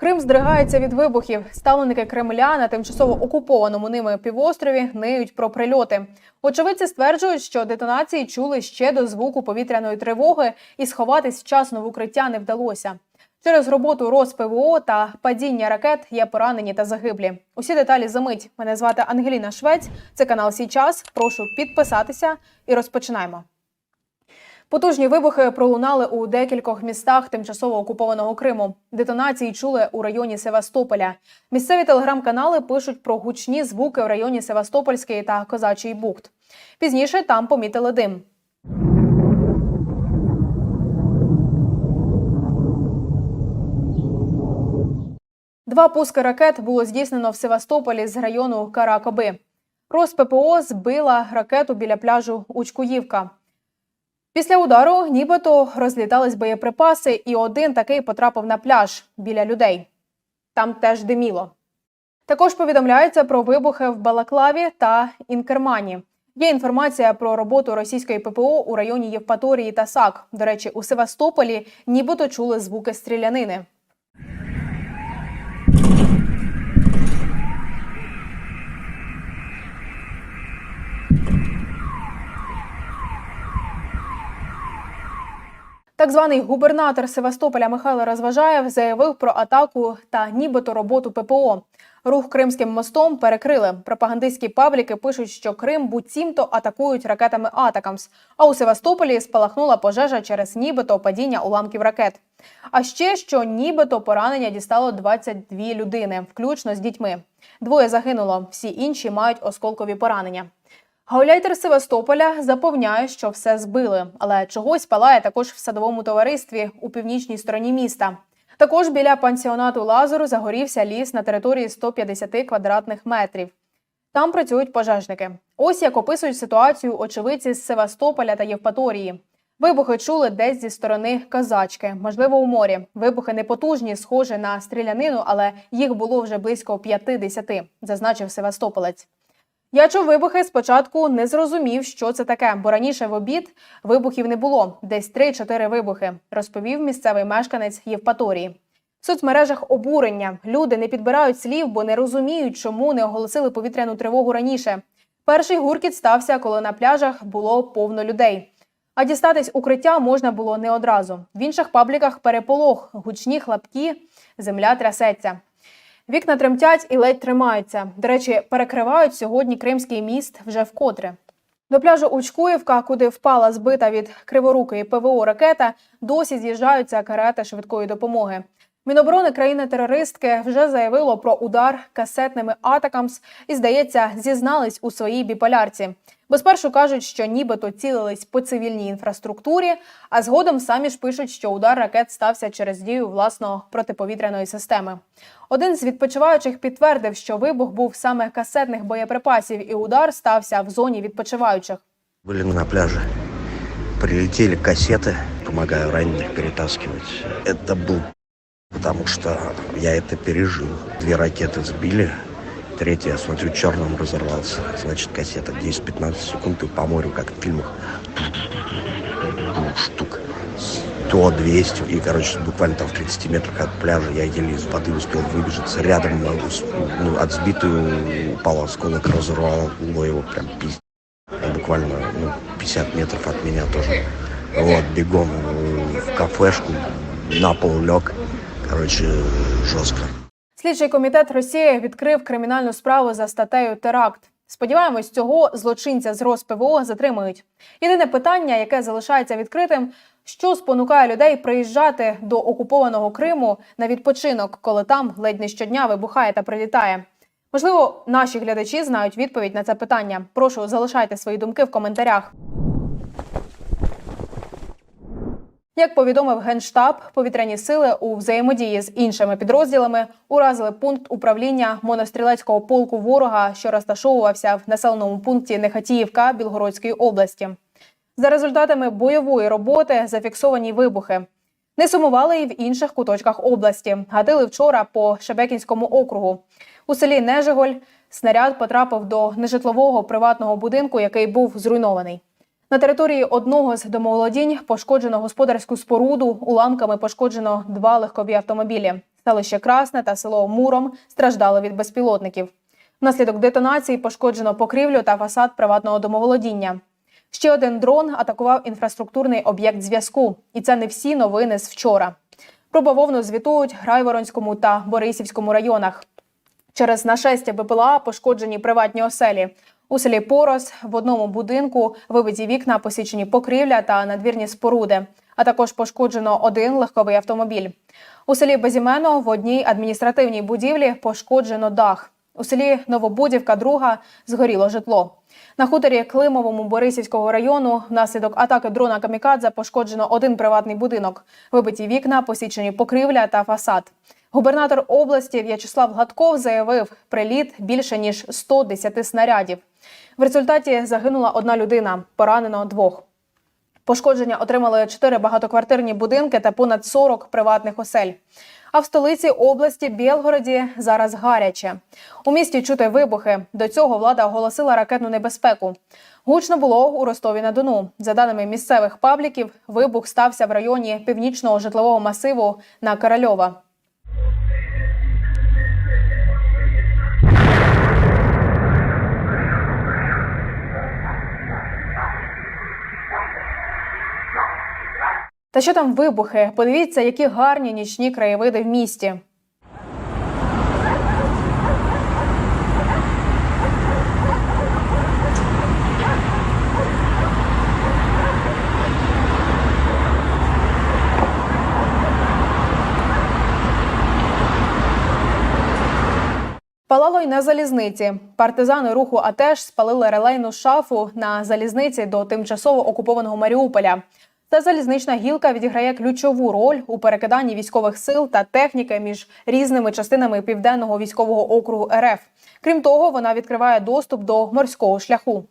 Крим здригається від вибухів. Ставленики Кремля на тимчасово окупованому ними півострові ниють про прильоти. Очевидці стверджують, що детонації чули ще до звуку повітряної тривоги, і сховатись вчасно в укриття не вдалося. Через роботу РосПВО та падіння ракет є поранені та загиблі. Усі деталі за мить. Мене звати Ангеліна Швець. Це канал Сій час. Прошу підписатися і розпочинаємо. Потужні вибухи пролунали у декількох містах тимчасово окупованого Криму. Детонації чули у районі Севастополя. Місцеві телеграм-канали пишуть про гучні звуки в районі Севастопольський та Козачий бухт. Пізніше там помітили дим. Два пуски ракет було здійснено в Севастополі з району Каракоби. РосППО збила ракету біля пляжу Учкуївка. Після удару нібито розлітались боєприпаси, і один такий потрапив на пляж біля людей. Там теж диміло. Також повідомляється про вибухи в Балаклаві та Інкермані. Є інформація про роботу російської ППО у районі Євпаторії та САК. До речі, у Севастополі нібито чули звуки стрілянини. Так званий губернатор Севастополя Михайло Розважаєв заявив про атаку та нібито роботу ППО. Рух Кримським мостом перекрили. Пропагандистські пабліки пишуть, що Крим буцімто атакують ракетами Атакамс. А у Севастополі спалахнула пожежа через нібито падіння уламків ракет. А ще що нібито поранення дістало 22 людини, включно з дітьми. Двоє загинуло, всі інші мають осколкові поранення. Гауляйтер Севастополя запевняє, що все збили, але чогось палає також в садовому товаристві у північній стороні міста. Також біля пансіонату Лазуру загорівся ліс на території 150 квадратних метрів. Там працюють пожежники. Ось як описують ситуацію очевидці з Севастополя та Євпаторії. Вибухи чули десь зі сторони казачки, можливо, у морі. Вибухи непотужні, схожі на стрілянину, але їх було вже близько 50, зазначив Севастополець. Я чув вибухи спочатку не зрозумів, що це таке, бо раніше в обід вибухів не було, десь 3-4 вибухи, розповів місцевий мешканець Євпаторії. В соцмережах обурення. Люди не підбирають слів, бо не розуміють, чому не оголосили повітряну тривогу раніше. Перший гуркіт стався, коли на пляжах було повно людей. А дістатись укриття можна було не одразу. В інших пабліках переполох, гучні хлопки, земля трясеться. Вікна тремтять і ледь тримаються. До речі, перекривають сьогодні Кримський міст вже вкотре. До пляжу Учкуївка, куди впала збита від криворукої ПВО ракета, досі з'їжджаються карети швидкої допомоги. Міноборони країни-терористки вже заявило про удар касетними атакамс і, здається, зізнались у своїй біполярці. Бо спершу кажуть, що нібито цілились по цивільній інфраструктурі, а згодом самі ж пишуть, що удар ракет стався через дію власного протиповітряної системи. Один з відпочиваючих підтвердив, що вибух був саме касетних боєприпасів, і удар стався в зоні відпочиваючих. Были на пляже. Прилетели кассеты, помогаю раненых перетаскивать. Это был потому что я это пережил. Две ракеты сбили, третья, я смотрю, черным разорвался. Значит, кассета 10-15 секунд и по морю, как в фильмах, штук 100-200. И, короче, буквально там в 30 метрах от пляжа я еле из воды успел выбежаться. Рядом ну, ну, от сбитую упал осколок, разорвало его прям пиздец. Буквально ну, 50 метров от меня тоже. Вот, бегом в кафешку, на пол лег. Короче, жестко. Слідчий комітет Росії відкрив кримінальну справу за статтею теракт. Сподіваємось, цього злочинця з РосПВО затримають. Єдине питання, яке залишається відкритим, що спонукає людей приїжджати до окупованого Криму на відпочинок, коли там ледь не щодня вибухає та прилітає. Можливо, наші глядачі знають відповідь на це питання. Прошу залишайте свої думки в коментарях. Як повідомив Генштаб, повітряні сили у взаємодії з іншими підрозділами уразили пункт управління монострілецького полку ворога, що розташовувався в населеному пункті Нехатіївка Білгородської області. За результатами бойової роботи зафіксовані вибухи. Не сумували і в інших куточках області. Гатили вчора по Шебекінському округу. У селі Нежиголь снаряд потрапив до нежитлового приватного будинку, який був зруйнований. На території одного з домоволодінь пошкоджено господарську споруду, уламками пошкоджено два легкові автомобілі. Селище Красне та село Муром страждали від безпілотників. Внаслідок детонації пошкоджено покрівлю та фасад приватного домоволодіння. Ще один дрон атакував інфраструктурний об'єкт зв'язку, і це не всі новини з вчора. Про бавовну звітують Грайворонському та Борисівському районах. Через нашестя БПЛА пошкоджені приватні оселі. У селі Порос в одному будинку вибиті вікна, посічені покрівля та надвірні споруди. А також пошкоджено один легковий автомобіль. У селі Безімено в одній адміністративній будівлі пошкоджено дах. У селі Новобудівка, друга згоріло житло. На хуторі Климовому Борисівського району внаслідок атаки дрона Камікадзе пошкоджено один приватний будинок, вибиті вікна, посічені покрівля та фасад. Губернатор області В'ячеслав Гладков заявив, приліт більше ніж 110 снарядів. В результаті загинула одна людина, поранено двох. Пошкодження отримали чотири багатоквартирні будинки та понад 40 приватних осель. А в столиці області Білгороді зараз гаряче. У місті чути вибухи. До цього влада оголосила ракетну небезпеку. Гучно було у Ростові на Дону. За даними місцевих пабліків, вибух стався в районі північного житлового масиву на Корольова. Та що там вибухи? Подивіться, які гарні нічні краєвиди в місті. Палало й на залізниці. Партизани руху АТЕШ спалили релейну шафу на залізниці до тимчасово окупованого Маріуполя. Ця залізнична гілка відіграє ключову роль у перекиданні військових сил та техніки між різними частинами південного військового округу РФ. Крім того, вона відкриває доступ до морського шляху.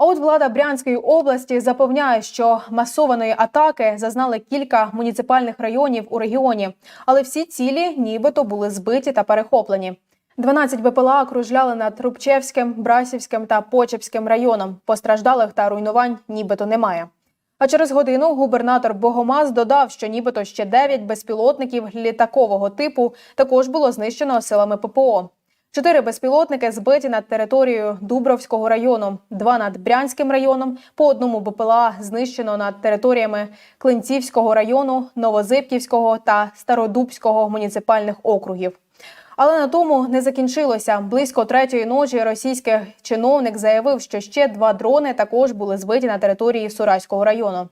А от влада Брянської області запевняє, що масованої атаки зазнали кілька муніципальних районів у регіоні, але всі цілі нібито були збиті та перехоплені. 12 БПЛА кружляли над Рубчевським, Брасівським та Почепським районом. Постраждалих та руйнувань нібито немає. А через годину губернатор Богомаз додав, що нібито ще 9 безпілотників літакового типу також було знищено силами ППО. Чотири безпілотники збиті над територією Дубровського району, два над Брянським районом, по одному БПЛА знищено над територіями Клинцівського району, Новозибківського та Стародубського муніципальних округів. Але на тому не закінчилося. Близько третьої ночі російський чиновник заявив, що ще два дрони також були збиті на території Сураського району.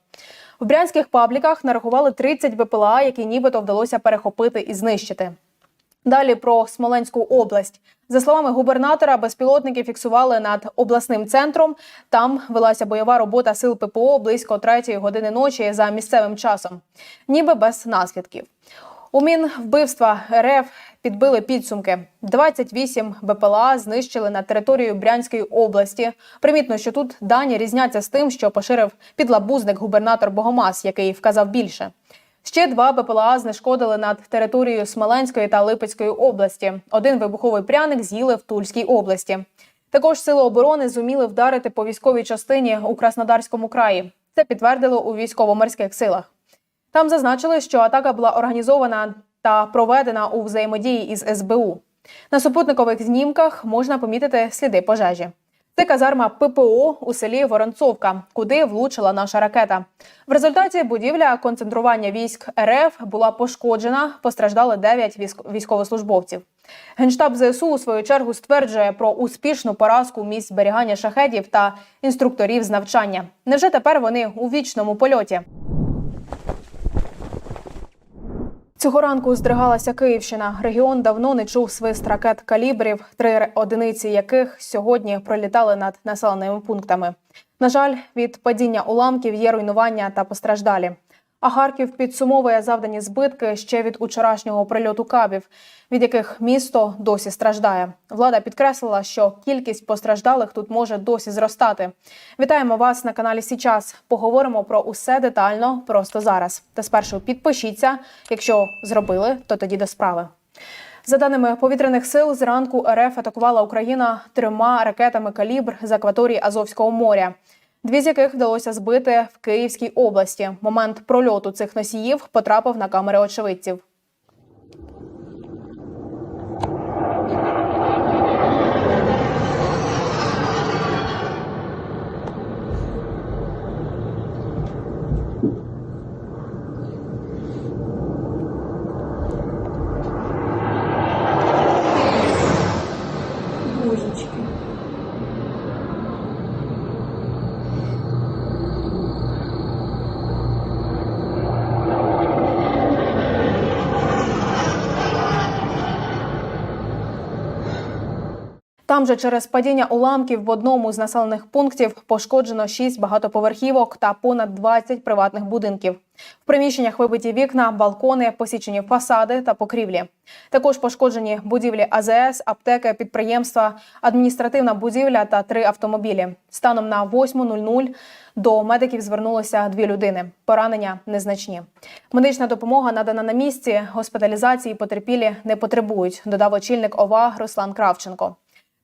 В брянських пабліках нарахували 30 БПЛА, які нібито вдалося перехопити і знищити. Далі про Смоленську область. За словами губернатора, безпілотники фіксували над обласним центром. Там велася бойова робота сил ППО близько третьої години ночі за місцевим часом, ніби без наслідків. У Мінвбивства РФ підбили підсумки. 28 БПЛА знищили на територію Брянської області. Примітно, що тут дані різняться з тим, що поширив підлабузник губернатор Богомаз, який вказав більше. Ще два БПЛА знешкодили над територією Смоленської та Липецької області. Один вибуховий пряник з'їли в Тульській області. Також сили оборони зуміли вдарити по військовій частині у Краснодарському краї. Це підтвердили у військово-морських силах. Там зазначили, що атака була організована та проведена у взаємодії із СБУ. На супутникових знімках можна помітити сліди пожежі. Це казарма ППО у селі Воронцовка, куди влучила наша ракета. В результаті будівля концентрування військ РФ була пошкоджена. Постраждали 9 військ- військовослужбовців. Генштаб ЗСУ у свою чергу стверджує про успішну поразку місць зберігання шахедів та інструкторів з навчання. Невже тепер вони у вічному польоті? Цього ранку здригалася Київщина. Регіон давно не чув свист ракет калібрів, три одиниці яких сьогодні пролітали над населеними пунктами. На жаль, від падіння уламків є руйнування та постраждалі. А Харків підсумовує завдані збитки ще від учорашнього прильоту кабів, від яких місто досі страждає. Влада підкреслила, що кількість постраждалих тут може досі зростати. Вітаємо вас на каналі Січас. Поговоримо про усе детально просто зараз. Та спершу підпишіться. Якщо зробили, то тоді до справи. За даними повітряних сил, зранку РФ атакувала Україна трьома ракетами калібр з акваторії Азовського моря. Дві з яких вдалося збити в Київській області. Момент прольоту цих носіїв потрапив на камери очевидців. Там же через падіння уламків в одному з населених пунктів пошкоджено 6 багатоповерхівок та понад 20 приватних будинків. В приміщеннях вибиті вікна, балкони, посічені фасади та покрівлі. Також пошкоджені будівлі АЗС, аптеки, підприємства, адміністративна будівля та три автомобілі. Станом на 8.00 до медиків звернулося дві людини. Поранення незначні. Медична допомога надана на місці. Госпіталізації потерпілі не потребують. Додав очільник ОВА Руслан Кравченко.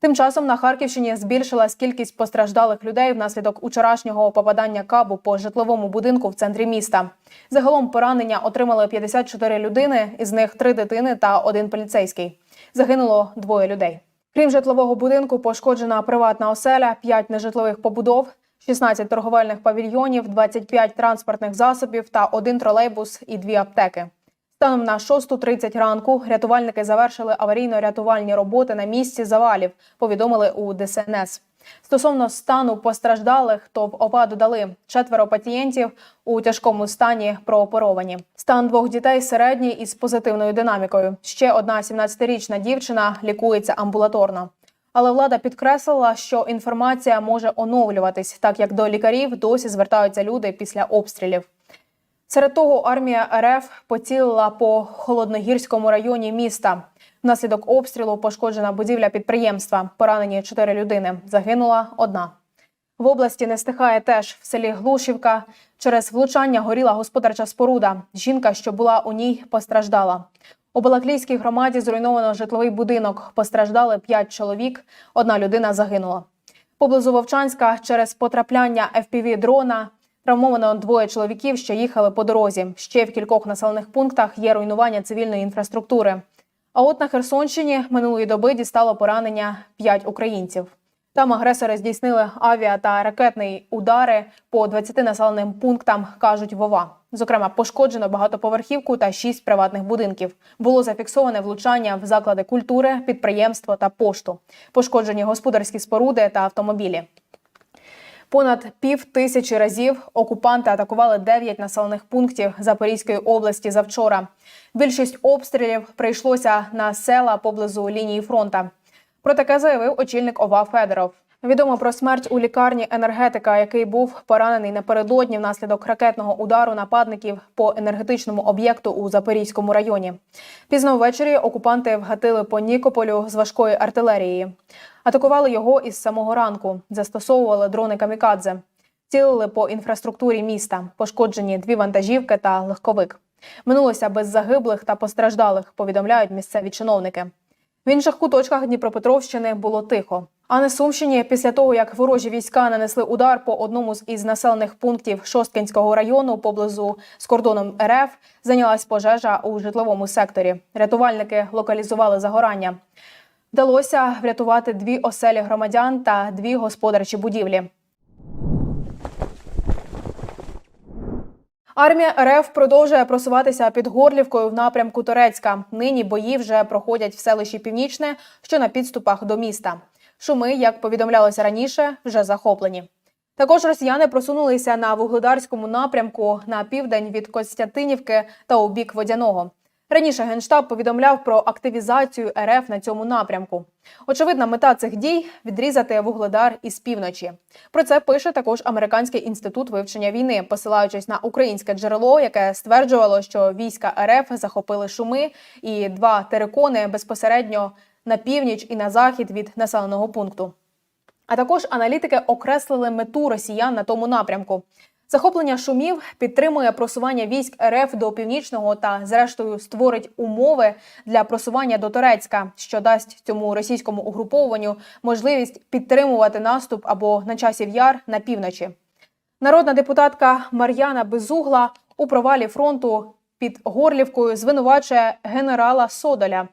Тим часом на Харківщині збільшилась кількість постраждалих людей внаслідок учорашнього попадання кабу по житловому будинку в центрі міста. Загалом поранення отримали 54 людини, із них три дитини та один поліцейський. Загинуло двоє людей. Крім житлового будинку, пошкоджена приватна оселя, 5 нежитлових побудов, 16 торговельних павільйонів, 25 транспортних засобів та один тролейбус і дві аптеки. Станом на 6.30 ранку рятувальники завершили аварійно-рятувальні роботи на місці завалів, повідомили у ДСНС. Стосовно стану постраждалих, то в ОВА додали четверо пацієнтів у тяжкому стані прооперовані. Стан двох дітей середній із позитивною динамікою. Ще одна 17-річна дівчина лікується амбулаторно. Але влада підкреслила, що інформація може оновлюватись, так як до лікарів досі звертаються люди після обстрілів. Серед того, армія РФ поцілила по холодногірському районі міста. Внаслідок обстрілу пошкоджена будівля підприємства. Поранені чотири людини. Загинула одна. В області не стихає теж в селі Глушівка. Через влучання горіла господарча споруда. Жінка, що була у ній, постраждала. У Балаклійській громаді зруйновано житловий будинок. Постраждали п'ять чоловік. Одна людина загинула. Поблизу Вовчанська через потрапляння fpv дрона Травмовано двоє чоловіків, що їхали по дорозі. Ще в кількох населених пунктах є руйнування цивільної інфраструктури. А от на Херсонщині минулої доби дістало поранення п'ять українців. Там агресори здійснили авіа та ракетні удари по 20 населеним пунктам, кажуть Вова. Зокрема, пошкоджено багатоповерхівку та шість приватних будинків. Було зафіксоване влучання в заклади культури, підприємство та пошту. Пошкоджені господарські споруди та автомобілі. Понад пів тисячі разів окупанти атакували 9 населених пунктів Запорізької області завчора. Більшість обстрілів прийшлося на села поблизу лінії фронта. Про таке заявив очільник ОВА Федоров. Відомо про смерть у лікарні енергетика, який був поранений напередодні внаслідок ракетного удару нападників по енергетичному об'єкту у Запорізькому районі. Пізно ввечері окупанти вгатили по Нікополю з важкої артилерії. Атакували його із самого ранку, застосовували дрони камікадзе, цілили по інфраструктурі міста, пошкоджені дві вантажівки та легковик. Минулося без загиблих та постраждалих, повідомляють місцеві чиновники. В інших куточках Дніпропетровщини було тихо. А на Сумщині, після того як ворожі війська нанесли удар по одному з із населених пунктів Шосткинського району поблизу з кордоном РФ, зайнялась пожежа у житловому секторі. Рятувальники локалізували загорання. Вдалося врятувати дві оселі громадян та дві господарчі будівлі. Армія РФ продовжує просуватися під Горлівкою в напрямку Торецька. Нині бої вже проходять в селищі Північне, що на підступах до міста. Шуми, як повідомлялося раніше, вже захоплені. Також росіяни просунулися на вугледарському напрямку на південь від Костянтинівки та у бік Водяного. Раніше генштаб повідомляв про активізацію РФ на цьому напрямку. Очевидна мета цих дій відрізати вугледар із півночі. Про це пише також Американський інститут вивчення війни, посилаючись на українське джерело, яке стверджувало, що війська РФ захопили шуми і два терикони безпосередньо на північ і на захід від населеного пункту. А також аналітики окреслили мету росіян на тому напрямку. Захоплення шумів підтримує просування військ РФ до північного та, зрештою, створить умови для просування до Торецька, що дасть цьому російському угрупованню можливість підтримувати наступ або на часів яр на півночі. Народна депутатка Мар'яна Безугла у провалі фронту під Горлівкою звинувачує генерала Содоля.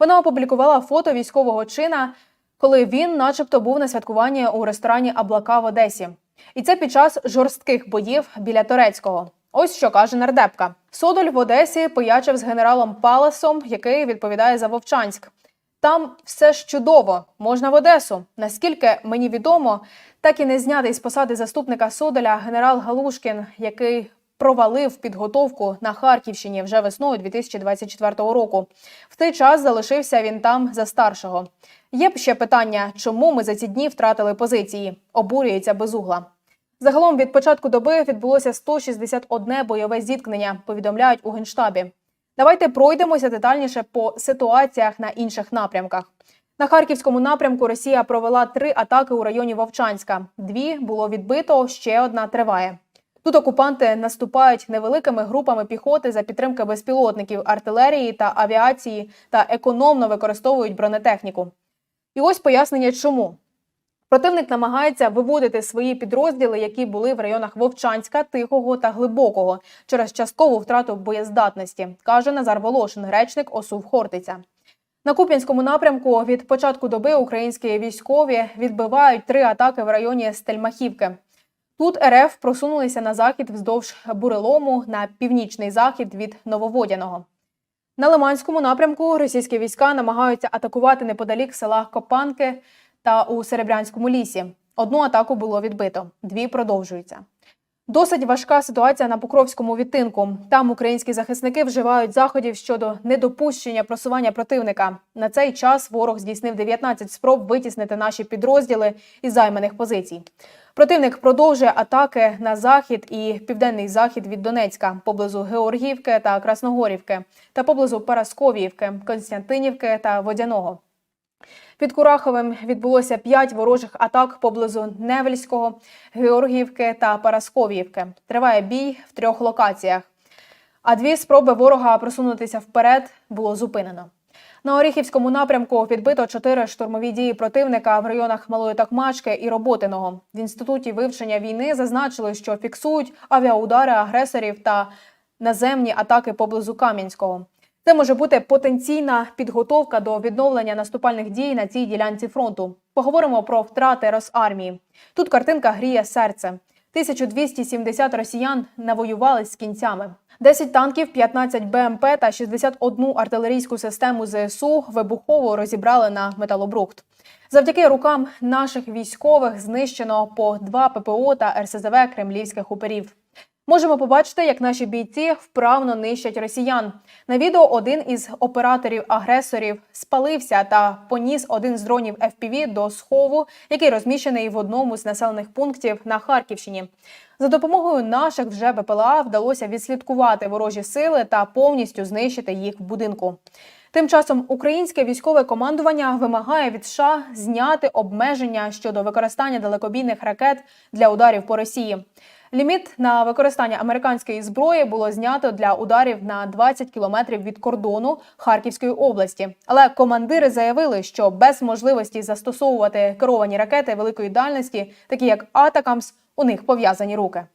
Вона опублікувала фото військового чина, коли він, начебто, був на святкуванні у ресторані Аблака в Одесі. І це під час жорстких боїв біля Турецького. Ось що каже нардепка. Содоль в Одесі поячив з генералом Паласом, який відповідає за Вовчанськ. Там все ж чудово, можна в Одесу. Наскільки мені відомо, так і не знятий з посади заступника Содоля генерал Галушкін, який провалив підготовку на Харківщині вже весною 2024 року. В цей час залишився він там за старшого. Є ще питання, чому ми за ці дні втратили позиції? Обурюється безугла. Загалом від початку доби відбулося 161 бойове зіткнення, повідомляють у генштабі. Давайте пройдемося детальніше по ситуаціях на інших напрямках. На харківському напрямку Росія провела три атаки у районі Вовчанська. Дві було відбито, ще одна триває. Тут окупанти наступають невеликими групами піхоти за підтримки безпілотників, артилерії та авіації та економно використовують бронетехніку. І ось пояснення, чому. Противник намагається виводити свої підрозділи, які були в районах Вовчанська, Тихого та Глибокого, через часткову втрату боєздатності, каже Назар Волошин, речник ОСУВ Хортиця. На Куп'янському напрямку від початку доби українські військові відбивають три атаки в районі Стельмахівки. Тут РФ просунулися на захід вздовж Бурелому на північний захід від Нововодяного. На Лиманському напрямку російські війська намагаються атакувати неподалік села Копанки та у Серебрянському лісі. Одну атаку було відбито, дві продовжуються. Досить важка ситуація на Покровському відтинку. Там українські захисники вживають заходів щодо недопущення просування противника. На цей час ворог здійснив 19 спроб витіснити наші підрозділи із займаних позицій. Противник продовжує атаки на захід і південний захід від Донецька, поблизу Георгіївки та Красногорівки, та поблизу Парасковіївки, Константинівки та Водяного. Під Кураховим відбулося п'ять ворожих атак поблизу Невельського, Георгіївки та Парасковіївки. Триває бій в трьох локаціях. А дві спроби ворога просунутися вперед було зупинено. На Оріхівському напрямку відбито чотири штурмові дії противника в районах Малої Такмачки і Роботиного. В інституті вивчення війни зазначили, що фіксують авіаудари агресорів та наземні атаки поблизу Кам'янського. Це може бути потенційна підготовка до відновлення наступальних дій на цій ділянці фронту. Поговоримо про втрати Росармії. Тут картинка гріє серце. 1270 росіян навоювали з кінцями. 10 танків, 15 БМП та 61 артилерійську систему ЗСУ вибухово розібрали на металобрухт. Завдяки рукам наших військових знищено по два ППО та РСЗВ кремлівських уперів. Можемо побачити, як наші бійці вправно нищать росіян. На відео один із операторів-агресорів спалився та поніс один з дронів FPV до схову, який розміщений в одному з населених пунктів на Харківщині. За допомогою наших вже БПЛА вдалося відслідкувати ворожі сили та повністю знищити їх в будинку. Тим часом українське військове командування вимагає від США зняти обмеження щодо використання далекобійних ракет для ударів по Росії. Ліміт на використання американської зброї було знято для ударів на 20 кілометрів від кордону Харківської області. Але командири заявили, що без можливості застосовувати керовані ракети великої дальності, такі як Атакамс, у них пов'язані руки.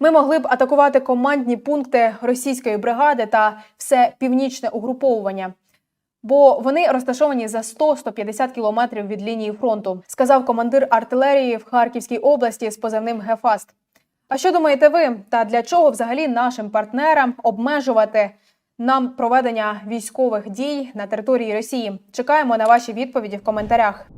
Ми могли б атакувати командні пункти російської бригади та все північне угруповування. Бо вони розташовані за 100-150 кілометрів від лінії фронту, сказав командир артилерії в Харківській області з позивним Гефаст. А що думаєте ви? Та для чого взагалі нашим партнерам обмежувати нам проведення військових дій на території Росії? Чекаємо на ваші відповіді в коментарях.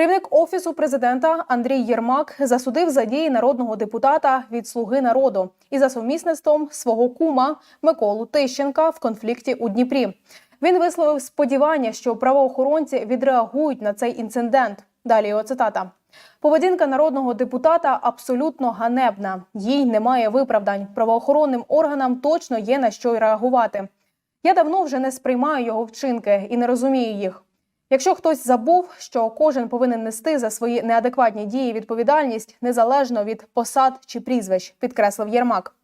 Керівник офісу президента Андрій Єрмак засудив за дії народного депутата від Слуги народу і за сумісництвом свого кума Миколу Тищенка в конфлікті у Дніпрі. Він висловив сподівання, що правоохоронці відреагують на цей інцидент. Далі його цитата. Поведінка народного депутата абсолютно ганебна. Їй немає виправдань. Правоохоронним органам точно є на що й реагувати. Я давно вже не сприймаю його вчинки і не розумію їх. Якщо хтось забув, що кожен повинен нести за свої неадекватні дії відповідальність незалежно від посад чи прізвищ, підкреслив Єрмак.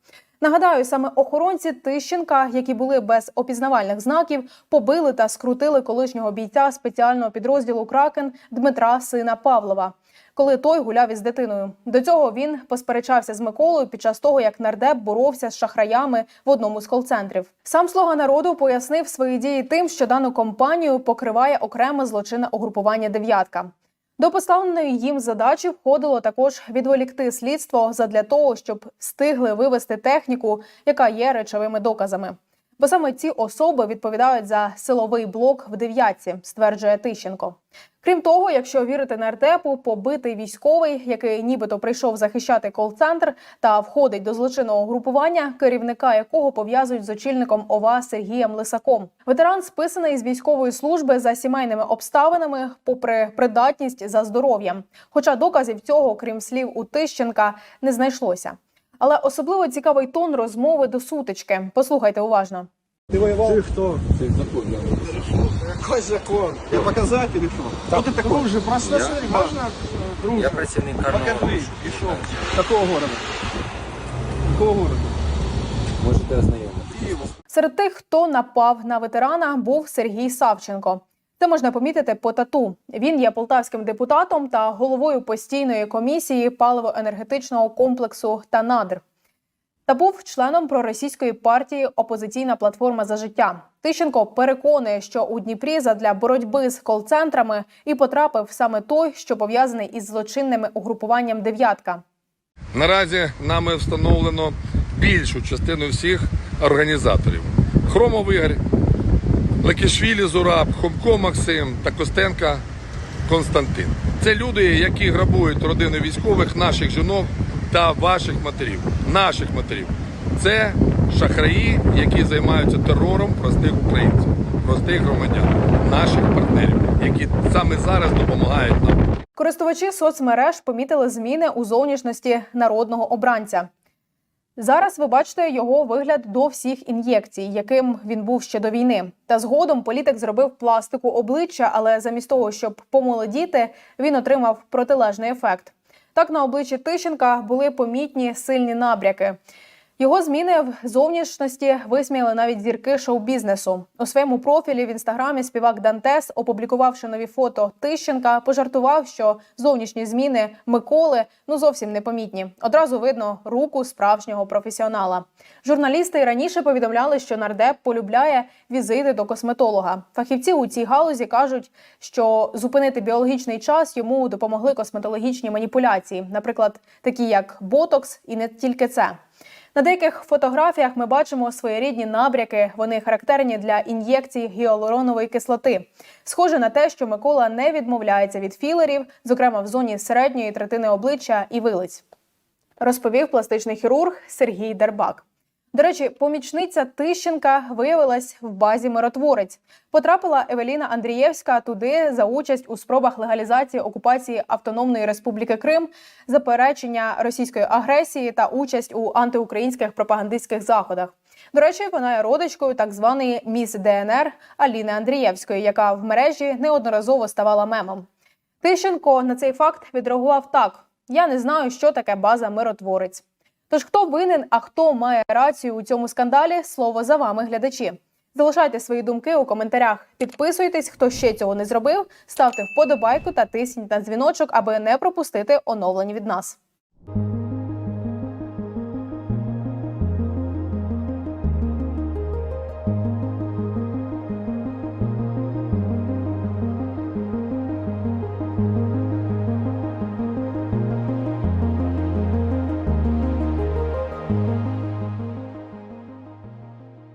Нагадаю, саме охоронці Тищенка, які були без опізнавальних знаків, побили та скрутили колишнього бійця спеціального підрозділу Кракен Дмитра сина Павлова, коли той гуляв із дитиною. До цього він посперечався з Миколою під час того, як нардеп боровся з шахраями в одному з кол-центрів. Сам слуга народу пояснив свої дії тим, що дану компанію покриває окреме злочинне угрупування дев'ятка. До поставленої їм задачі входило також відволікти слідство задля того, щоб встигли вивести техніку, яка є речовими доказами. Бо саме ці особи відповідають за силовий блок в дев'ятці, стверджує Тищенко. Крім того, якщо вірити нардепу, побитий військовий, який нібито прийшов захищати кол-центр та входить до злочинного групування, керівника якого пов'язують з очільником ОВА Сергієм Лисаком. Ветеран списаний з військової служби за сімейними обставинами, попри придатність за здоров'ям. Хоча доказів цього, крім слів у Тищенка, не знайшлося. Але особливо цікавий тон розмови до сутички. Послухайте уважно. Ты воевал? Ты кто? Ты закон, да. Какой закон? Я показать или что? Кто ты такой? Друже, просто смотри, можно? э, Друже, Я працівник карного. покажи, и что? Какого города? Какого города? Можете ознайомитися. Киева. Серед тих, хто напав на ветерана, був Сергій Савченко. Це можна помітити по тату. Він є полтавським депутатом та головою постійної комісії паливо-енергетичного комплексу та надр. Та був членом проросійської партії Опозиційна платформа за життя. Тищенко переконує, що у Дніпрі задля боротьби з кол-центрами і потрапив саме той, що пов'язаний із злочинними угрупуванням дев'ятка. Наразі нами встановлено більшу частину всіх організаторів: Хромов Лекішвілі Зураб, Хомко Максим та Костенка Константин. Це люди, які грабують родини військових, наших жінок та ваших матерів. Наших матерів. Це шахраї, які займаються терором простих українців, простих громадян, наших партнерів, які саме зараз допомагають нам. Користувачі соцмереж помітили зміни у зовнішності народного обранця. Зараз ви бачите його вигляд до всіх ін'єкцій, яким він був ще до війни. Та згодом політик зробив пластику обличчя, але замість того, щоб помолодіти, він отримав протилежний ефект. Так на обличчі Тищенка були помітні сильні набряки. Його зміни в зовнішності висміяли навіть зірки шоу-бізнесу. У своєму профілі в інстаграмі співак Дантес, опублікувавши нові фото Тищенка, пожартував, що зовнішні зміни Миколи ну зовсім непомітні. Одразу видно руку справжнього професіонала. Журналісти раніше повідомляли, що нардеп полюбляє візити до косметолога. Фахівці у цій галузі кажуть, що зупинити біологічний час йому допомогли косметологічні маніпуляції, наприклад, такі як ботокс, і не тільки це. На деяких фотографіях ми бачимо своєрідні набряки. Вони характерні для ін'єкцій гіалуронової кислоти. Схоже на те, що Микола не відмовляється від філерів, зокрема в зоні середньої третини обличчя і вилиць, розповів пластичний хірург Сергій Дербак. До речі, помічниця Тищенка виявилась в базі миротворець. Потрапила Евеліна Андрієвська туди за участь у спробах легалізації окупації Автономної Республіки Крим, заперечення російської агресії та участь у антиукраїнських пропагандистських заходах. До речі, вона є родичкою так званої міс ДНР Аліни Андрієвської, яка в мережі неодноразово ставала мемом. Тищенко на цей факт відреагував так: я не знаю, що таке база миротворець. Тож хто винен, а хто має рацію у цьому скандалі? Слово за вами, глядачі. Залишайте свої думки у коментарях. Підписуйтесь, хто ще цього не зробив. Ставте вподобайку та тисніть на дзвіночок, аби не пропустити оновлення від нас.